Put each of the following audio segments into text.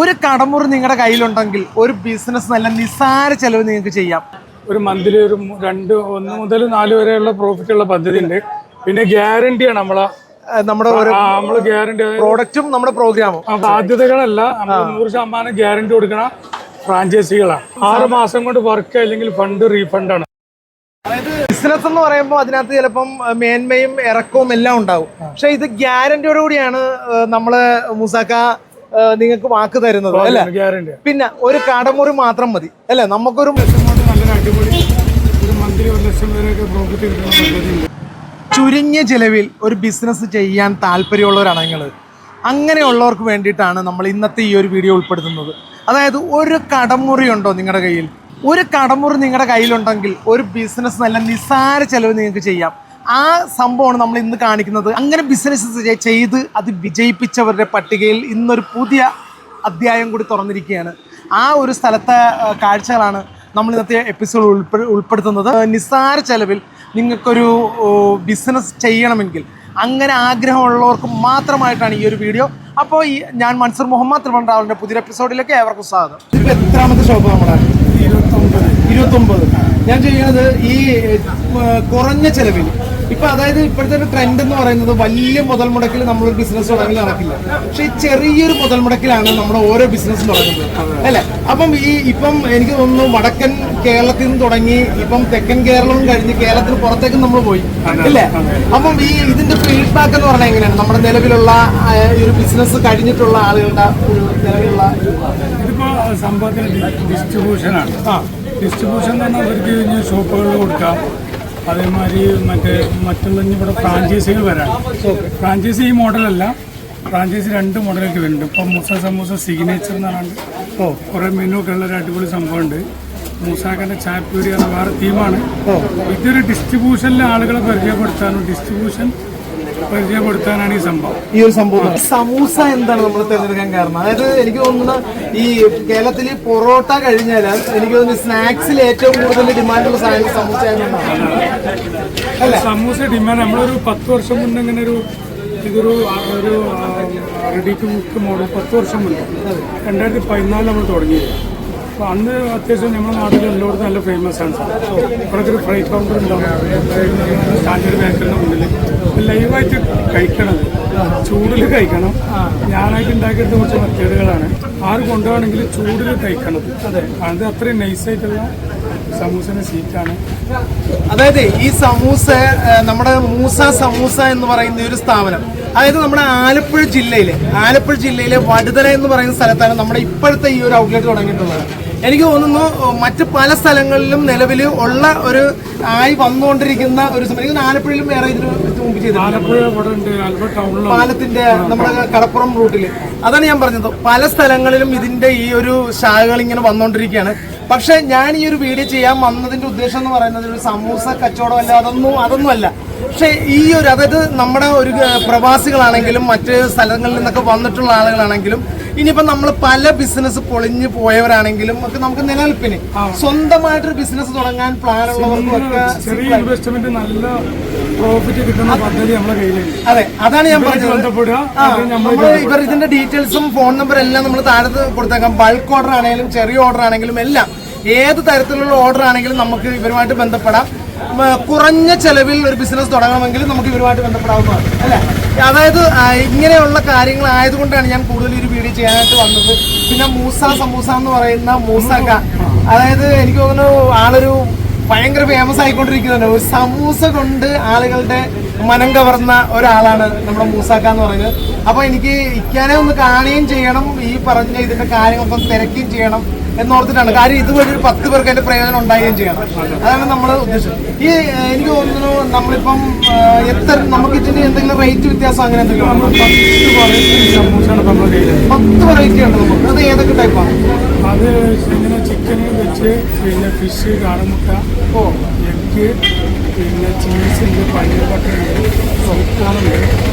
ഒരു കടമുറി നിങ്ങളുടെ കയ്യിലുണ്ടെങ്കിൽ ഒരു ബിസിനസ് നല്ല നിസ്സാര ചെലവ് നിങ്ങൾക്ക് ചെയ്യാം. ഒരു മന്ത്ലി ഒരു രണ്ട് ഒന്ന് മുതൽ നാല് വരെയുള്ള പ്രോഫിറ്റ് ഉള്ള പദ്ധതി ഉണ്ട് പിന്നെ ഗ്യാരണ്ടിയാണ് നമ്മളെ. നമ്മുടെ നമ്മൾ ഗ്യാരണ്ടി പ്രോഡക്റ്റും നമ്മുടെ പ്രോഗ്രാമും ബാധ്യതകളല്ല. നമ്മൾ നൂറ് ശതമാനം ഗ്യാരണ്ടി കൊടുക്കണ ഫ്രാഞ്ചൈസികളാണ് ആറ് മാസം കൊണ്ട് വർക്ക് അല്ലെങ്കിൽ ഫണ്ട് റീഫണ്ട് ആണ്. ബിസിനസ് എന്ന് പറയുമ്പോൾ അതിനകത്ത് ചിലപ്പം മേന്മയും ഇറക്കവും എല്ലാം ഉണ്ടാവും. പക്ഷെ ഇത് ഗ്യാരണ്ടിയോടുകൂടിയാണ് അഹ്, നമ്മൾ മുസാക്ക നിങ്ങൾക്ക് വാക്ക് തരുന്നത് അല്ലെ? പിന്നെ ഒരു കടമുറി മാത്രം മതി അല്ലെ? നമുക്കൊരു ചുരുങ്ങിയ ചിലവിൽ ഒരു ബിസിനസ് ചെയ്യാൻ താല്പര്യമുള്ളവരാണ് നിങ്ങൾ അങ്ങനെയുള്ളവർക്ക് വേണ്ടിയിട്ടാണ് നമ്മൾ ഇന്നത്തെ ഈ ഒരു വീഡിയോ ഉൾപ്പെടുത്തുന്നത്. അതായത് ഒരു കടമുറി ഉണ്ടോ നിങ്ങളുടെ കയ്യിൽ? ഒരു കടമുറി നിങ്ങളുടെ കയ്യിലുണ്ടെങ്കിൽ ഒരു ബിസിനസ് നല്ല നിസ്സാര ചിലവ് നിങ്ങൾക്ക് ചെയ്യാം. ആ സംഭവമാണ് നമ്മൾ ഇന്ന് കാണിക്കുന്നത്. അങ്ങനെ ബിസിനസ് ചെയ്ത് അത് വിജയിപ്പിച്ചവരുടെ പട്ടികയിൽ ഇന്നൊരു പുതിയ അധ്യായം കൂടി തുറന്നിരിക്കുകയാണ്. ആ ഒരു സ്ഥലത്തെ കാഴ്ചകളാണ് നമ്മൾ ഇന്നത്തെ എപ്പിസോഡ് ഉൾപ്പെ ഉൾപ്പെടുത്തുന്നത്. നിസ്സാര ചെലവിൽ നിങ്ങൾക്കൊരു ബിസിനസ് ചെയ്യണമെങ്കിൽ അങ്ങനെ ആഗ്രഹമുള്ളവർക്ക് മാത്രമായിട്ടാണ് ഈ ഒരു വീഡിയോ. അപ്പോൾ ഈ ഞാൻ മൻസൂർ മുഹമ്മദ് ത്രിവണ്ടാവിന്റെ പുതിയ എപ്പിസോഡിലേക്ക് ഏവർക്കും സ്വാഗതം. എത്രാമത്തെ ഷോപ്പ് നമ്മുടെ ഇരുപത്തൊമ്പത്. ഇരുപത്തൊമ്പത്. ഞാൻ ചെയ്യുന്നത് ഈ കുറഞ്ഞ ചെലവിൽ ഇപ്പൊ അതായത് ഇപ്പോഴത്തെ ഒരു ട്രെൻഡ് എന്ന് പറയുന്നത് വലിയ മുതൽ മുടക്കിൽ നമ്മളൊരു ബിസിനസ് തുടങ്ങി നടക്കില്ല. പക്ഷെ ഈ ചെറിയൊരു മുതൽ മുടക്കിലാണ് നമ്മുടെ ഓരോ ബിസിനസ്സും തുടങ്ങുന്നത്. അല്ലെ? അപ്പം ഈ ഇപ്പം എനിക്ക് തോന്നുന്നു വടക്കൻ കേരളത്തിൽ നിന്ന് തുടങ്ങി ഇപ്പം തെക്കൻ കേരളം കഴിഞ്ഞ് കേരളത്തിന് പുറത്തേക്ക് നമ്മൾ പോയി. അല്ലേ? അപ്പം ഈ ഇതിന്റെ ഫീഡ്ബാക്ക് എന്ന് പറഞ്ഞാൽ എങ്ങനെയാണ്? നമ്മുടെ നിലവിലുള്ള ഒരു ബിസിനസ് കഴിഞ്ഞിട്ടുള്ള ആളുകളുടെ ഒരു നിലവിലുള്ള ഇതിപ്പോ സംഭവത്തിന് ഡിസ്ട്രിബ്യൂഷനാണ് ഡിസ്ട്രിബ്യൂഷൻ എന്ന് പറഞ്ഞാൽ അവർക്ക് ഷോപ്പുകളിൽ കൊടുക്കാം. അതേമാതിരി മറ്റേ മറ്റുള്ള ഇവിടെ ഫ്രാഞ്ചൈസികൾ വരാം ഫ്രാഞ്ചൈസി ഈ മോഡലല്ല. ഫ്രാഞ്ചൈസി രണ്ട് മോഡലൊക്കെ വരുന്നുണ്ട്. ഇപ്പം മൂസ സമൂസ സിഗ്നേച്ചർ എന്ന് പറഞ്ഞാൽ ഓ. കുറേ മെനു ഒക്കെ ഉള്ള ഒരു അടിപൊളി സംഭവമുണ്ട്. മൂസാക്കന്റെ ചാപ്പൂരി എന്ന വേറെ തീമാണ് ഇതൊരു ഡിസ്ട്രിബ്യൂഷനിലെ ആളുകളെ പരിചയപ്പെടുത്താനും ഡിസ്ട്രിബ്യൂഷൻ പരിചയപ്പെടുത്താനാണ് ഈ സംഭവം. ഈ ഒരു സംഭവം. സമൂസ എന്താണ് നമ്മൾ തിരഞ്ഞെടുക്കാൻ കാരണം? അതായത് എനിക്ക് തോന്നുന്ന ഈ കേരളത്തിൽ പൊറോട്ട കഴിഞ്ഞാൽ എനിക്ക് തോന്നുന്നു സ്നാക്സിൽ ഏറ്റവും കൂടുതൽ ഡിമാൻഡുള്ള സാധനം സമൂസ അല്ല? സമൂസ ഡിമാൻഡ് നമ്മളൊരു പത്ത് വർഷം മുന്നേ ഇങ്ങനെ ഒരു ഇതൊരു ഒരു റെഡി ടു കുക്ക് മോഡൽ പത്ത് വർഷം മുന്നേ. രണ്ടായിരത്തി പതിനാലിൽ നമ്മൾ തുടങ്ങിയത്. അന്ന് അത്യാവശ്യം നമ്മുടെ നാട്ടിൽ എല്ലായിടത്തും നല്ല ഫേമസ് ആണ് ഇവിടെ ഒരു ഫ്രൈ കൗണ്ടർ ഉണ്ടാവും. സ്റ്റാൻഡേർഡ് ബേക്കറിന്റെ മുന്നിൽ ലൈവായിട്ട് കഴിക്കണത് ചൂടിൽ കഴിക്കണം. ഞാനായിട്ട് ഉണ്ടാക്കിയത് കുറച്ച് മെത്തേഡുകളാണ്. ആര് കൊണ്ടുപോകണമെങ്കിൽ ചൂടിൽ കഴിക്കണം. അതെ. അത് അത്രയും നൈസായിട്ടുള്ള സമൂസന്റെ സീറ്റാണ് അതായത് ഈ സമൂസ നമ്മുടെ മൂസ സമൂസ എന്ന് പറയുന്ന ഒരു സ്ഥാപനം അതായത് നമ്മുടെ ആലപ്പുഴ ജില്ലയിലെ ആലപ്പുഴ ജില്ലയിലെ വടുതല എന്ന് പറയുന്ന സ്ഥലത്താണ് നമ്മുടെ ഇപ്പോഴത്തെ ഈ ഒരു ഔട്ട്ലെറ്റ് തുടങ്ങിയിട്ടുള്ളത്. എനിക്ക് തോന്നുന്നു മറ്റ് പല സ്ഥലങ്ങളിലും നിലവിൽ ഉള്ള ഒരു ആയി വന്നുകൊണ്ടിരിക്കുന്ന ഒരു സമയം. ആലപ്പുഴയിലും വേറെ ഇതിന് മുമ്പ് ചെയ്തിട്ടുണ്ട്. പാലത്തിന്റെ നമ്മുടെ കടപ്പുറം റൂട്ടിൽ അതാണ് ഞാൻ പറഞ്ഞത്. പല സ്ഥലങ്ങളിലും ഇതിന്റെ ഈ ഒരു ശാഖകൾ ഇങ്ങനെ വന്നുകൊണ്ടിരിക്കുകയാണ് പക്ഷെ ഞാൻ ഈ ഒരു വീഡിയോ ചെയ്യാൻ വന്നതിന്റെ ഉദ്ദേശം എന്ന് പറയുന്നത് ഒരു സമൂസ കച്ചവടം അല്ല അതൊന്നും അതൊന്നും അല്ല പക്ഷെ ഈ ഒരു അതായത് നമ്മുടെ ഒരു പ്രവാസികളാണെങ്കിലും മറ്റ് സ്ഥലങ്ങളിൽ നിന്നൊക്കെ വന്നിട്ടുള്ള ആളുകളാണെങ്കിലും ഇനിയിപ്പോ നമ്മൾ പല ബിസിനസ് പൊളിഞ്ഞു പോയവരാണെങ്കിലും ഒക്കെ നമുക്ക് നിലനിൽപ്പിന്. സ്വന്തമായിട്ടൊരു ബിസിനസ് തുടങ്ങാൻ പ്ലാൻ ഉള്ളവർക്ക് ഒക്കെ ചെറിയ ഇൻവെസ്റ്റ്മെന്റ് നല്ല പ്രോഫിറ്റ് കിട്ടുന്ന പദ്ധതി നമ്മുടെ കയ്യിലുണ്ട്. അതെ അതാണ് ഞാൻ പറഞ്ഞത്. നമ്മൾ ഇവർ ഇതിന്റെ ഡീറ്റെയിൽസും ഫോൺ നമ്പർ എല്ലാം നമ്മൾ താഴത്ത് കൊടുത്തേക്കാം. ബൾക്ക് ഓർഡർ ആണെങ്കിലും ചെറിയ ഓർഡർ ആണെങ്കിലും എല്ലാം. ഏത് തരത്തിലുള്ള ഓർഡർ ആണെങ്കിലും നമുക്ക് ഇവരുമായിട്ട് ബന്ധപ്പെടാം. കുറഞ്ഞ ചെലവിൽ ഒരു ബിസിനസ് തുടങ്ങണമെങ്കിൽ നമുക്ക് ഇവരുമായിട്ട് ബന്ധപ്പെടാവുന്നതാണ് അല്ലേ? അതായത് ഇങ്ങനെയുള്ള കാര്യങ്ങൾ ആയതുകൊണ്ടാണ് ഞാൻ കൂടുതൽ ഒരു വീഡിയോ ചെയ്യാനായിട്ട് വന്നത്. പിന്നെ മൂസ സമൂസ എന്ന് പറയുന്ന മൂസക്ക അതായത് എനിക്ക് തോന്നുന്നു ആളൊരു ഭയങ്കര ഫേമസ് ആയിക്കൊണ്ടിരിക്കുന്നുണ്ട്. ഒരു സമൂസ കൊണ്ട് ആളുകളുടെ മനം കവർന്ന ഒരാളാണ് നമ്മുടെ മൂസാക്ക എന്ന് പറയുന്നത്. അപ്പൊ എനിക്ക് ഇക്കാനെ ഒന്ന് കാണുകയും ചെയ്യണം ഈ പറഞ്ഞ ഇതിന്റെ കാര്യങ്ങളൊക്കെ തിരക്കുകയും ചെയ്യണം. എന്നോർത്തിട്ടാണ്. കാര്യം ഇതുവഴി ഒരു പത്ത് പേർക്ക് അതിന്റെ പ്രയോജനം ഉണ്ടാകുകയും ചെയ്യണം. അതാണ് നമ്മൾ ഉദ്ദേശം ഈ എനിക്ക് തോന്നുന്നു നമ്മളിപ്പം എത്ര നമുക്ക് ഇതിന് എന്തെങ്കിലും റേറ്റ് വ്യത്യാസം അങ്ങനെ എന്തെങ്കിലും പത്ത് വെറൈറ്റി ഉണ്ട് നമുക്ക്. അത് ഏതൊക്കെ ടൈപ്പാണ് അത് ഇങ്ങനെ ചിക്കൻ വെച്ച് പിന്നെ ഫിഷ് കാടമുട്ട ഓ. എഗ് പിന്നെ ചീസ് ഉണ്ട് പനീർ ബട്ടർ ഉണ്ട് സ്വീറ്റ്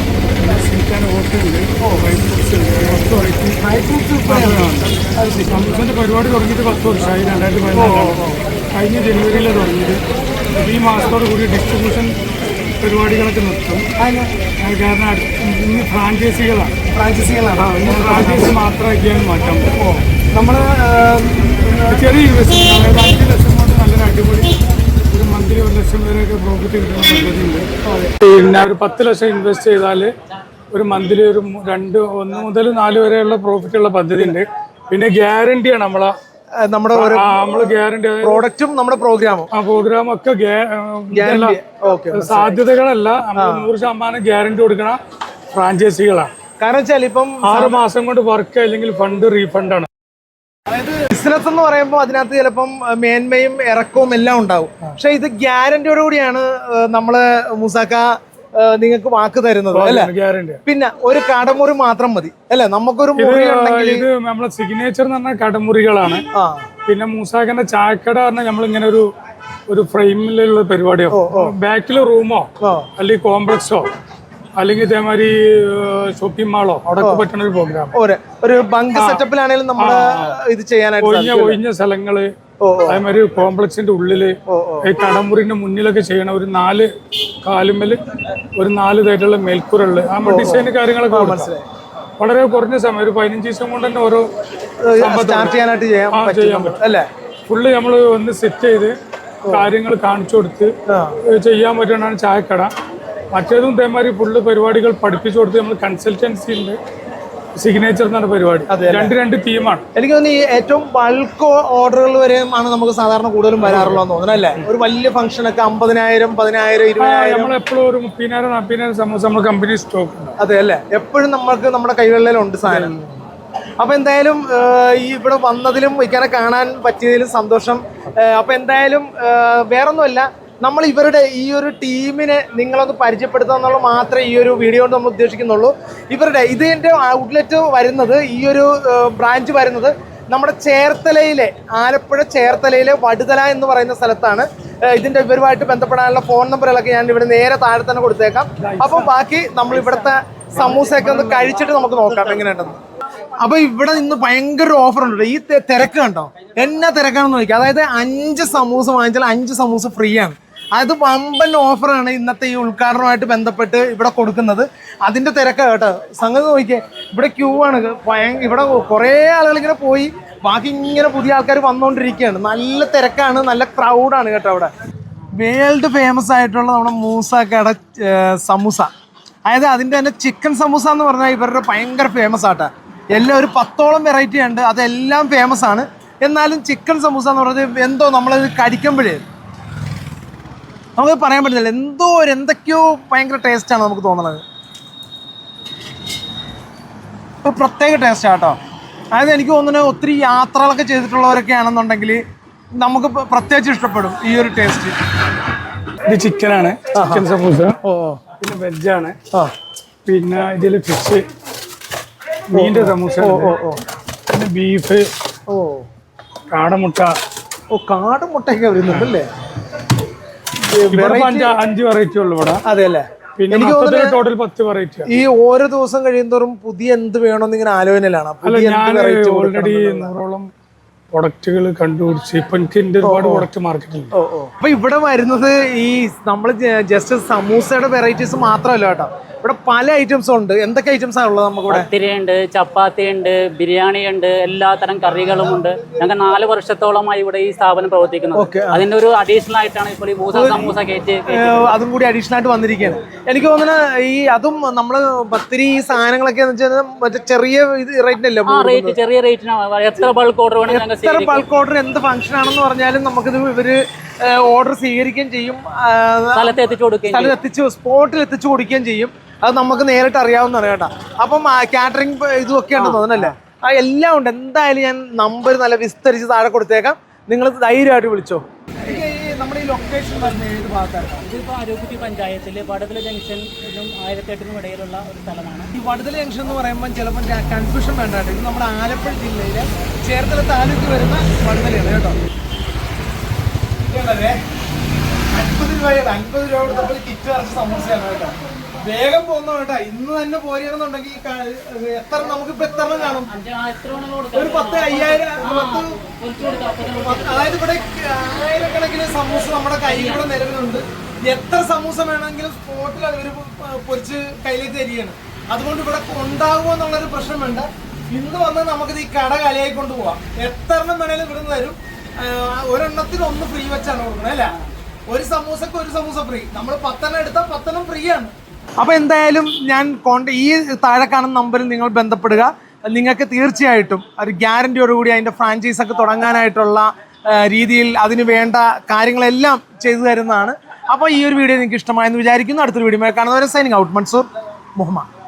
വെറൈറ്റി സമൂസന്റെ പരിപാടി തുടങ്ങിയിട്ട് പത്ത് വർഷമായി. രണ്ടായിരത്തി പതിനാലാണ് കഴിഞ്ഞ ജനുവരിയിലാണ് തുടങ്ങിയത്. അപ്പോൾ ഈ മാസത്തോടു കൂടി ഡിസ്ട്രിബ്യൂഷൻ പരിപാടികളൊക്കെ നിർത്തും. കാരണം ഇന്ന് ഫ്രാഞ്ചൈസികളാണ് ഫ്രാഞ്ചൈസികളാണ് ഇന്ന് ഫ്രാഞ്ചൈസി മാത്രമാക്കിയാണ് മാറ്റാൻ പറ്റും നമ്മൾ ചെറിയ ഇൻവെസ്റ്റ്മെന്റ് അതായത് അഞ്ച് ലക്ഷം കൊണ്ട് നല്ലൊരു അടിപൊളി ഒരു മന്ത്ലി ഒരു ലക്ഷം വരെയൊക്കെ പ്രോഫിറ്റ് കിട്ടുന്ന പദ്ധതിയുണ്ട്. പിന്നെ ഒരു പത്ത് ലക്ഷം ഇൻവെസ്റ്റ് ചെയ്താൽ ഒരു മന്ത്ലി ഒരു രണ്ട് ഒന്ന് മുതൽ നാല് വരെയുള്ള പ്രോഫിറ്റ് ഉള്ള പദ്ധതി ഉണ്ട് പിന്നെ ഗ്യാരണ്ടിയാണ് നമ്മളെ. നമ്മുടെ ഗ്യാരണ്ടി പ്രോഡക്റ്റും നമ്മുടെ പ്രോഗ്രാമും ആ പ്രോഗ്രാം ഒക്കെ സാധ്യതകളല്ല. നൂറ് ശതമാനം ഗ്യാരണ്ടി കൊടുക്കണ ഫ്രാഞ്ചൈസികളാണ് കാരണം വെച്ചാൽ ഇപ്പം ആറ് മാസം കൊണ്ട് വർക്ക് അല്ലെങ്കിൽ ഫണ്ട് റീഫണ്ട് ആണ്. ബിസിനസ് എന്ന് പറയുമ്പോൾ അതിനകത്ത് ചിലപ്പം മേന്മയും ഇറക്കവും എല്ലാം ഉണ്ടാവും. പക്ഷെ ഇത് ഗ്യാരണ്ടിയോടുകൂടിയാണ് നമ്മൾ മുസാക്ക നിങ്ങൾക്ക് വാക്ക് തരുന്നത് അല്ലെ? പിന്നെ ഒരു കടമുറി മാത്രം മതി അല്ലെ? നമുക്കൊരു മുറി ഉണ്ടെങ്കിൽ ഇത് നമ്മളെ സിഗ്നേച്ചർ എന്ന് പറഞ്ഞ കടമുറികളാണ്. പിന്നെ മൂസാഖന്റെ ചായക്കട പറഞ്ഞാൽ നമ്മൾ ഇങ്ങനെ ഒരു ഒരു ഫ്രെയിമിലുള്ള പരിപാടിയോ ബാക്കിൽ റൂമോ അല്ലെങ്കിൽ കോംപ്ലക്സോ അല്ലെങ്കിൽ ഇതേമാതിരി ഷോപ്പിംഗ് മാളോ അവിടെ പറ്റുന്ന ഒരു പ്രോഗ്രാം ഒരു ബങ്ക് സെറ്റപ്പിലാണെങ്കിലും നമ്മൾ ഇത് ചെയ്യാനായിട്ട് ഒഴിഞ്ഞ സ്ഥലങ്ങൾ അതേമാതിരി കോംപ്ലക്സിന്റെ ഉള്ളിൽ ഈ കടമുറിന്റെ മുന്നിലൊക്കെ ചെയ്യണ ഒരു നാല് കാലുമ്മൽ ഒരു നാല് തേറ്റുള്ള മേൽക്കൂരള്ള ആ ഡിസൈൻ കാര്യങ്ങളൊക്കെ. മനസ്സിലായി. വളരെ കുറഞ്ഞ സമയം ഒരു പതിനഞ്ച് ദിവസം കൊണ്ട് തന്നെ ഓരോ സ്റ്റാർട്ട് ചെയ്യാനായിട്ട് ചെയ്യാൻ പറ്റും. അല്ലേ? ഫുള്ള് നമ്മൾ ഒന്ന് സെറ്റ് ചെയ്ത് കാര്യങ്ങൾ കാണിച്ചു കൊടുത്ത് ചെയ്യാൻ പറ്റുന്നതാണ് ചായക്കട. മറ്റേതും ഇതേമാതിരി ഫുള്ള് പരിപാടികൾ പഠിപ്പിച്ചു കൊടുത്ത് നമ്മൾ കൺസൾട്ടൻസി ഉണ്ട്. സിഗ്നേച്ചർ എന്നാണ് പരിപാടി. രണ്ട് രണ്ട് ടീമാണ് എനിക്ക് തോന്നുന്നു ഈ ഏറ്റവും ബൾക്ക് ഓർഡറുകൾ വരെയും ആണ് നമുക്ക് സാധാരണ കൂടുതലും വരാറുള്ളതെന്ന് തോന്നുന്നു അല്ലേ? ഒരു വലിയ ഫംഗ്ഷൻ ഒക്കെ അമ്പതിനായിരം പതിനായിരം ഇരുപതിനായിരം. നമ്മൾ എപ്പോഴും ഒരു മുപ്പതിനായിരം നാൽപ്പതിനായിരം സമൂസം നമ്മൾ കമ്പനി സ്റ്റോക്ക് അതെ അല്ലേ? എപ്പോഴും നമ്മൾക്ക് നമ്മുടെ കൈകളിലുണ്ട് സാധനം. അപ്പൊ എന്തായാലും ഈ ഇവിടെ വന്നതിലും ഇങ്ങനെ കാണാൻ പറ്റിയതിലും സന്തോഷം. അപ്പൊ എന്തായാലും വേറൊന്നുമല്ല. നമ്മൾ ഇവരുടെ ഈ ഒരു ടീമിനെ നിങ്ങളൊന്ന് പരിചയപ്പെടുത്തുക എന്നുള്ളത് മാത്രമേ ഈ ഒരു വീഡിയോ കൊണ്ട് നമ്മൾ ഉദ്ദേശിക്കുന്നുള്ളൂ. ഇവരുടെ ഇതിന്റെ ഔട്ട്ലെറ്റ് വരുന്നത് ഈ ഒരു ബ്രാഞ്ച് വരുന്നത് നമ്മുടെ ചേർത്തലയിലെ ആലപ്പുഴ ചേർത്തലയിലെ വടുതല എന്ന് പറയുന്ന സ്ഥലത്താണ്. ഇതിന്റെ ഇവരുമായിട്ട് ബന്ധപ്പെടാനുള്ള ഫോൺ നമ്പറുകളൊക്കെ ഞാൻ ഇവിടെ നേരെ താഴെ തന്നെ കൊടുത്തേക്കാം. അപ്പോൾ ബാക്കി നമ്മൾ ഇവിടുത്തെ സമൂസയൊക്കെ ഒന്ന് കഴിച്ചിട്ട് നമുക്ക് നോക്കാം എങ്ങനെയുണ്ടെന്ന്. അപ്പൊ ഇവിടെ നിന്ന് ഭയങ്കര ഓഫർ ഉണ്ട്. ഈ തിരക്ക് കണ്ടോ? എന്നാ തിരക്കാണെന്ന് നോക്കിയാൽ അതായത് അഞ്ച് സമൂസ വാങ്ങിച്ചാൽ അഞ്ച് സമൂസ ഫ്രീ ആണ്. അത് വമ്പൻ ഓഫറാണ് ഇന്നത്തെ ഈ ഉദ്ഘാടനമായിട്ട് ബന്ധപ്പെട്ട് ഇവിടെ കൊടുക്കുന്നത്. അതിന്റെ തിരക്കാണ് കേട്ടോ. സംഗതി നോക്കിയേ ഇവിടെ ക്യൂ ആണ്. ഇവിടെ കുറേ ആളുകൾ ഇങ്ങനെ പോയി. ബാക്കി ഇങ്ങനെ പുതിയ ആൾക്കാർ വന്നുകൊണ്ടിരിക്കുകയാണ് നല്ല തിരക്കാണ് നല്ല ക്രൗഡാണ് കേട്ടോ അവിടെ. വേൾഡ് ഫേമസ് ആയിട്ടുള്ള നമ്മുടെ മൂസ കട സമൂസ. അതായത് അതിന്റെ തന്നെ ചിക്കൻ സമൂസ എന്ന് പറഞ്ഞാൽ ഇവരുടെ ഭയങ്കര ഫേമസ് ആട്ടാ. എല്ലാം ഒരു പത്തോളം വെറൈറ്റി ഉണ്ട്. അതെല്ലാം ഫേമസ് ആണ്. എന്നാലും ചിക്കൻ സമൂസ എന്ന് പറഞ്ഞത് എന്തോ നമ്മളത് കടിക്കുമ്പോഴേ നമുക്ക് പറയാൻ പറ്റുന്നില്ല. എന്തോ ഒരു എന്തൊക്കെയോ ഭയങ്കര ടേസ്റ്റാണ് നമുക്ക് തോന്നുന്നത്. ഒരു പ്രത്യേക ടേസ്റ്റ് ആട്ടോ അതായത് എനിക്ക് തോന്നുന്നത് ഒത്തിരി യാത്രകളൊക്കെ ചെയ്തിട്ടുള്ളവരൊക്കെ ആണെന്നുണ്ടെങ്കിൽ നമുക്ക് പ്ര- പ്രത്യേകിച്ച് ഇഷ്ടപ്പെടും ഈ ഒരു ടേസ്റ്റ് ഇത് ചിക്കനാണ് ചിക്കൻ സമൂസ. ഓ പിന്നെ വെജാണ് ആ. പിന്നെ ഇതിൽ ഫിഷ് മീന്റെ സമൂസ ഓ ഓ ഓ. പിന്നെ ബീഫ് ഓ. കാടമുട്ട. ഓ കാട് മുട്ടയൊക്കെ വരുന്നുണ്ടല്ലേ? അഞ്ച് അഞ്ച് വെറൈറ്റി ഉള്ളു ഇവിടെ. അതെ അല്ലേ പിന്നെ എനിക്ക് ടോട്ടൽ പത്ത് വെറൈറ്റി ഈ ഓരോ ദിവസം കഴിയുന്തോറും പുതിയ എന്ത് വേണമെന്ന് ഇങ്ങനെ ആലോചനയിലാണ്. ഓൾറെഡി നൂറോളം പ്രൊഡക്റ്റുകൾ കണ്ടുപിടിച്ച് ഇപ്പൊ എനിക്ക് എന്റെ ഒരുപാട് പ്രൊഡക്റ്റ് മാർക്കറ്റിൽ അപ്പൊ ഇവിടെ വരുന്നത് ഈ നമ്മൾ ജസ്റ്റ് സമൂസയുടെ വെറൈറ്റീസ് മാത്രമല്ല കേട്ടോ. ഇവിടെ പല ഐറ്റംസും ഉണ്ട്. എന്തൊക്കെ ഐറ്റംസ് ആണ് ഉള്ളത് നമുക്ക് ഇവിടെ? പത്തിരിയുണ്ട് ചപ്പാത്തി ഉണ്ട് ബിരിയാണി ഉണ്ട് എല്ലാത്തരം കറികളും ഉണ്ട് ഞങ്ങൾ നാല് വർഷത്തോളമായി ഇവിടെ ഈ സ്ഥാപനം പ്രവർത്തിക്കുന്നത്. അതിന്റെ ഒരു അഡീഷണൽ ആയിട്ടാണ് ഇപ്പോൾ ഈ മൂസ സമൂസ കേറ്റ് അതും കൂടി അഡീഷണൽ ആയിട്ട് വന്നിരിക്കുകയാണ്. എനിക്ക് തോന്നുന്നത് ഈ അതും നമ്മൾ പത്തിരി ഈ സാധനങ്ങളൊക്കെ എന്ന് വെച്ചാൽ മറ്റേ ചെറിയ റേറ്റിനല്ലേ ആ റേറ്റ് ചെറിയ റേറ്റിനാണ് എത്ര ബൾക്ക് ഓർഡർ വേണമെങ്കിൽ എത്ര ബൾക്ക് ഓർഡർ എന്ത് ഫംഗ്ഷൻ ആണെന്ന് പറഞ്ഞാലും നമുക്കിത് ഇവർ ഓർഡർ സ്വീകരിക്കുകയും ചെയ്യും. സ്ഥലത്ത് എത്തിച്ചു കൊടുക്കുകയും സ്ഥലത്ത് എത്തിച്ചു സ്പോട്ടിൽ എത്തിച്ചു കൊടുക്കുകയും ചെയ്യും. അത് നമുക്ക് നേരിട്ട് അറിയാവുന്ന കേട്ടോ. അപ്പം കാറ്ററിംഗ് ഇതൊക്കെ ഉണ്ടെന്ന് തോന്നുന്നല്ലേ ആ എല്ലാം ഉണ്ട്. എന്തായാലും ഞാൻ നമ്പർ നല്ല വിസ്തരിച്ച് താഴെ കൊടുത്തേക്കാം. നിങ്ങൾ ധൈര്യമായിട്ട് വിളിച്ചോ. നമ്മുടെ ഈ ലൊക്കേഷൻ വരുന്നത് ഏത് ഭാഗത്താണ് ഇതിപ്പോ ആരോഗ്യ പഞ്ചായത്തിൽ വടതല ജംഗ്ഷനും ആയിരത്തെട്ടിനും ഇടയിലുള്ള ഒരു സ്ഥലമാണ്. ഈ വടതല ജംഗ്ഷൻ എന്ന് പറയുമ്പോൾ ചിലപ്പോൾ കൺഫ്യൂഷൻ വേണ്ട ഇത് നമ്മുടെ ആലപ്പുഴ ജില്ലയിലെ ചേർത്തല താലൂക്ക് വരുന്ന വടതലയാണ് കേട്ടോ. അൻപത് രൂപയുടെ അൻപത് രൂപ കൊടുത്തപ്പോൾ കിറ്റ് നിറച്ച് സമൂസയാണ് കേട്ടോ. വേഗം പോകുന്ന കേട്ടാ. ഇന്ന് തന്നെ പോരുകയാണെന്നുണ്ടെങ്കിൽ ഈ നമുക്ക് എത്ര നമുക്കിപ്പോ എത്ര കാണും ഒരു പത്ത് അയ്യായിരം പത്ത് അതായത് ഇവിടെ ആയിരക്കണക്കിന് സമൂസ നമ്മുടെ കയ്യിൽ കൂടെ നിലവിലുണ്ട്. എത്ര സമൂസ വേണമെങ്കിലും സ്പോട്ടിൽ അവർ പൊരിച്ച് കയ്യിലേക്ക് തരികയാണ്. അതുകൊണ്ട് ഇവിടെ ഉണ്ടാകുമോ എന്നുള്ളൊരു പ്രശ്നം വേണ്ട. ഇന്ന് വന്ന് നമുക്കിത് ഈ കട കലയായി കൊണ്ടുപോവാം എത്ര എണ്ണം വേണേലും ഇവിടുന്ന് തരും. ഒരെണ്ണത്തിന് ഒന്ന് ഫ്രീ വെച്ചാണ് കൊടുക്കുന്നത് അല്ലേ? ഒരു സമൂസക്ക് ഒരു സമൂസ ഫ്രീ നമ്മൾ പത്തെണ്ണം എടുത്താൽ പത്തെണ്ണം ഫ്രീ ആണ്. അപ്പൊ എന്തായാലും ഞാൻ കോണ്ട ഈ താഴെ കാണുന്ന നമ്പറിൽ നിങ്ങൾ ബന്ധപ്പെടുക. നിങ്ങൾക്ക് തീർച്ചയായിട്ടും ഒരു ഗ്യാരണ്ടിയോടുകൂടി അതിന്റെ ഫ്രാഞ്ചൈസ് ഒക്കെ തുടങ്ങാനായിട്ടുള്ള രീതിയിൽ അതിന് വേണ്ട കാര്യങ്ങളെല്ലാം ചെയ്തു തരുന്നതാണ്. അപ്പോൾ ഈ ഒരു വീഡിയോ നിങ്ങൾക്ക് ഇഷ്ടമായെന്ന് വിചാരിക്കുന്നു. അടുത്തൊരു വീഡിയോ കാണുന്നവരെ സൈനിങ് ഔട്ട് മൻസൂർ മുഹമ്മദ്.